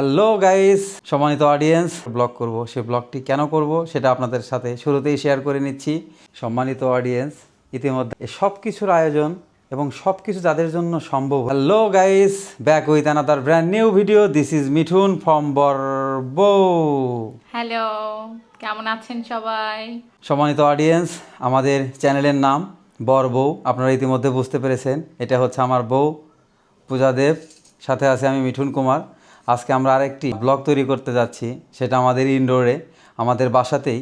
Hello guys সম্মানিত audience blog করব সে ব্লগটি কেন করব সেটা আপনাদের সাথে শুরুতেই শেয়ার করে নিচ্ছি। সম্মানিত অডিয়েন্স ইতিমধ্যে সব কিছুর আয়োজন এবং সব কিছু যাদের জন্য সম্ভব। Hello guys back with another brand new video this is Mithun from বরবো hello কেমন আছেন সবাই? সম্মানিত অডিয়েন্স আমাদের চ্যানেলের নাম বর বউ আপনারা ইতিমধ্যে বুঝতে পেরেছেন এটা হচ্ছে আমার বউ পূজা দেব। সাথে আছে আমি মিঠুন কুমার। আজকে আমরা আরেকটি ব্লগ তৈরি করতে যাচ্ছি সেটা আমাদের ইনডোরে। আমাদের বাসাতেই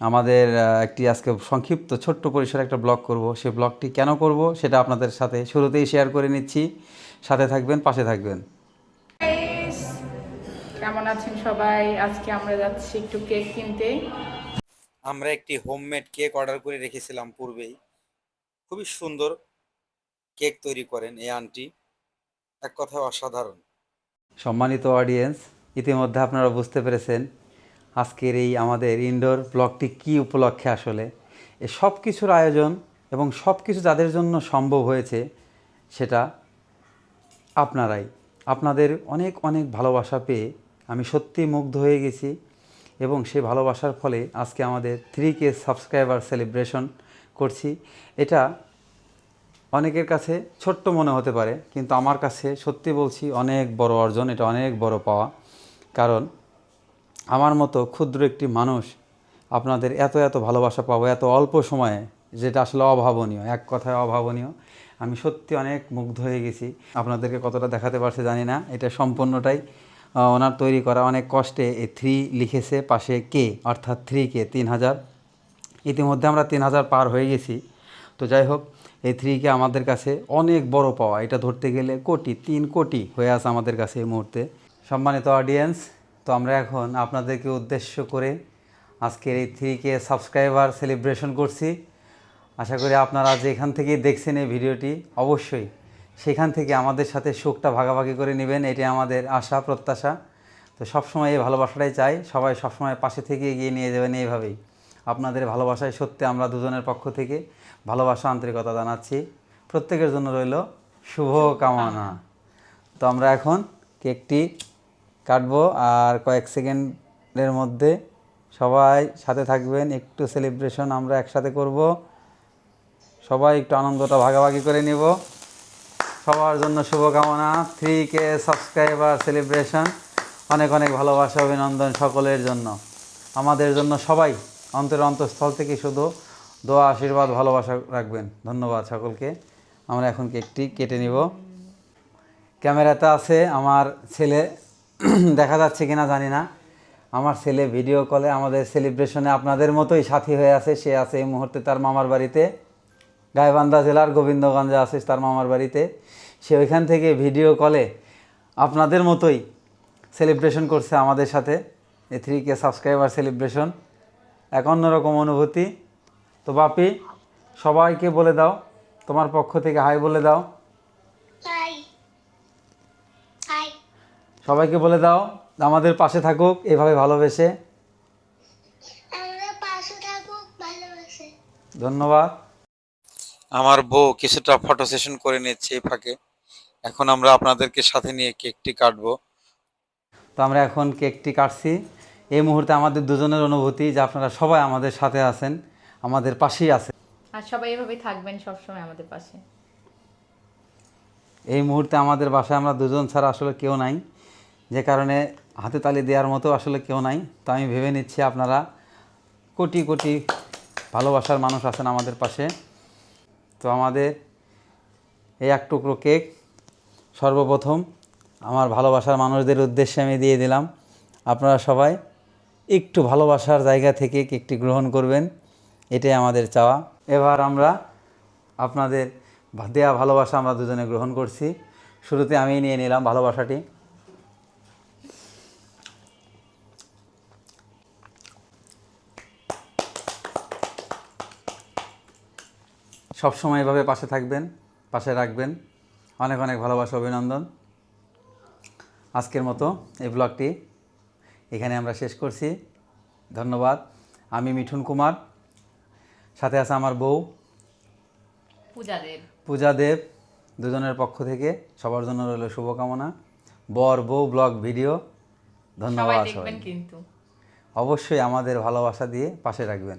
আমাদের একটি আজকে সংক্ষিপ্ত ছোট্ট পরিসরে একটা ব্লগ করব। সেই ব্লগটি কেন করব সেটা আপনাদের সাথে শুরুতেই শেয়ার করে নিচ্ছি। সাথে থাকবেন পাশে থাকবেন। কেমন আছেন সবাই? আজকে আমরা যাচ্ছি একটু কেক কিনতে। আমরা একটি হোমমেড কেক অর্ডার করে রেখেছিলাম পূর্বেই। খুবই সুন্দর কেক তৈরি করেন এই আন্টি। এক কথায় অসাধারণ। সম্মানিত অডিয়েন্স ইতিমধ্যে আপনারা বুঝতে পেরেছেন আজকের এই আমাদের ইনডোর ব্লগটি কী উপলক্ষে আসলে। এ সব কিছুর আয়োজন এবং সব কিছু যাদের জন্য সম্ভব হয়েছে, সেটা আপনারাই। আপনাদের অনেক অনেক ভালোবাসা পেয়ে আমি সত্যি মুগ্ধ হয়ে গেছি এবং সেই ভালোবাসার ফলে আজকে আমাদের থ্রি কে সাবস্ক্রাইবার সেলিব্রেশন করছি। এটা অনেকের কাছে ছোট্ট মনে হতে পারে, কিন্তু আমার কাছে সত্যি বলছি অনেক বড় অর্জন, এটা অনেক বড় পাওয়া। কারণ আমার মতো ক্ষুদ্র একটি মানুষ, আপনাদের এত এত ভালোবাসা পাবো, এত অল্প সময়ে, যেটা আসলে অভাবনীয়, এক কথায় অভাবনীয়। আমি সত্যি অনেক মুগ্ধ হয়ে গেছি। আপনাদেরকে কতটা দেখাতে পারছে জানি না, এটা সম্পূর্ণটাই ওনার তৈরি করা অনেক কষ্টে এই থ্রি লিখেছে পাশে কে অর্থাৎ থ্রি কে তিন হাজার। ইতিমধ্যে আমরা তিন হাজার পার হয়ে গেছি। তো যাই হোক এই থ্রিকে আমাদের কাছে অনেক বড় পাওয়া। এটা ধরতে গেলে কোটি, তিন কোটি হয়ে আছে আমাদের কাছে এই মুহূর্তে। সম্মানিত অডিয়েন্স তো আমরা এখন আপনাদেরকে উদ্দেশ্য করে আজকের এই থ্রিকে সাবস্ক্রাইবার সেলিব্রেশন করছি। আশা করি আপনারা যেখান থেকেই দেখছেন এই ভিডিওটি, অবশ্যই সেখান থেকে আমাদের সাথে সুখটা ভাগাভাগি করে নেবেন। এটি আমাদের আশা, প্রত্যাশা। তো সবসময় এই ভালোবাসাটাই চাই। সবাই সবসময় পাশে থেকে এগিয়ে নিয়ে যাবেন এইভাবেই। আপনাদের ভালোবাসায় সত্যি আমরা দুজনের পক্ষ থেকে। ভালোবাসা, আন্তরিকতা জানাচ্ছি। প্রত্যেকের জন্য রইল শুভ কামনা তো আমরা এখন কেকটি কাটবো আর কয়েক সেকেন্ডের মধ্যে সবাই সাথে থাকবেন, একটু সেলিব্রেশন আমরা একসাথে করব। সবাই একটু আনন্দটা ভাগাভাগি করে নিব। সবার জন্য শুভকামনা। থ্রি কে সাবস্ক্রাইবার সেলিব্রেশন অনেক অনেক ভালোবাসা, অভিনন্দন সকলের জন্য। আমাদের জন্য সবাই অন্তর অন্তঃস্থল থেকে শুধু দোয়া, আশীর্বাদ, ভালোবাসা রাখবেন। ধন্যবাদ সকলকে। আমরা এখন কেকটি কেটে নিব। ক্যামেরাতে আছে আমার ছেলে। দেখা যাচ্ছে কিনা জানি না। আমার ছেলে ভিডিও কলে, আমাদের সেলিব্রেশনে আপনাদের মতোই সাথী হয়ে আছে। সে আছে এই মুহূর্তে তার মামার বাড়িতে। গাইবান্ধা জেলার গোবিন্দগঞ্জে আছে তার মামার বাড়িতে। সে ওইখান থেকে ভিডিও কলে আপনাদের মতোই সেলিব্রেশন করছে আমাদের সাথে। A three K subscriber celebration. এক অন্যরকম অনুভূতি। তো বাপি সবাইকে বলে দাও তোমার পক্ষ থেকে হাই বলে দাও। হাই। হাই। সবাইকে বলে দাও আমাদের পাশে থাকুক এভাবে ভালোবেসে। আমরা পাশে থাকুক ভালোবাসে। ধন্যবাদ। আমার বউ কিছুটা ফটো সেশন করে নিচ্ছে এই ফাঁকে। এখন আমরা আপনাদেরকে সাথে নিয়ে কেকটি কাটবো। তো আমরা এখন কেকটি কাটছি। এই মুহূর্তে আমাদের দুজনের অনুভূতি যে আপনারা সবাই আমাদের সাথে আছেন। আমাদের পাশেই আছে। আর সবাই এভাবেই থাকবেন সবসময় আমাদের পাশে। এই মুহূর্তে আমাদের বাসায় আমরা দুজন ছাড়া আসলে কেউ নাই। যে কারণে হাতে তালি দেওয়ার মতো আসলে কেউ নাই। তো আমি ভেবে নিচ্ছি আপনারা কোটি কোটি ভালোবাসার মানুষ আছেন আমাদের পাশে। তো আমাদের এই এক টুকরো কেক সর্বপ্রথম আমার ভালোবাসার মানুষদের উদ্দেশ্যে আমি দিয়ে দিলাম। আপনারা সবাই একটু ভালোবাসার জায়গা থেকে কেকটি গ্রহণ করবেন। এটাই আমাদের চাওয়া। এবার আমরা আপনাদের দেয়া ভালোবাসা আমরা দুজনে গ্রহণ করছি। শুরুতে আমি নিয়ে নিলাম ভালোবাসাটি। সবসময় এভাবে পাশে থাকবেন, পাশে রাখবেন। অনেক অনেক ভালোবাসা, অভিনন্দন। আজকের মতো এই ব্লগটি এখানে আমরা শেষ করছি। ধন্যবাদ। আমি মিঠুন কুমার। সাথে আছে আমার বউ। পূজাদের পূজা দেব দুজনের পক্ষ থেকে সবার জন্য রইল শুভকামনা। বর বউ ব্লগ ভিডিও ধন্যবাদ দেখবেন সবাইকে। কিন্তু। অবশ্যই আমাদের ভালোবাসা দিয়ে পাশে রাখবেন।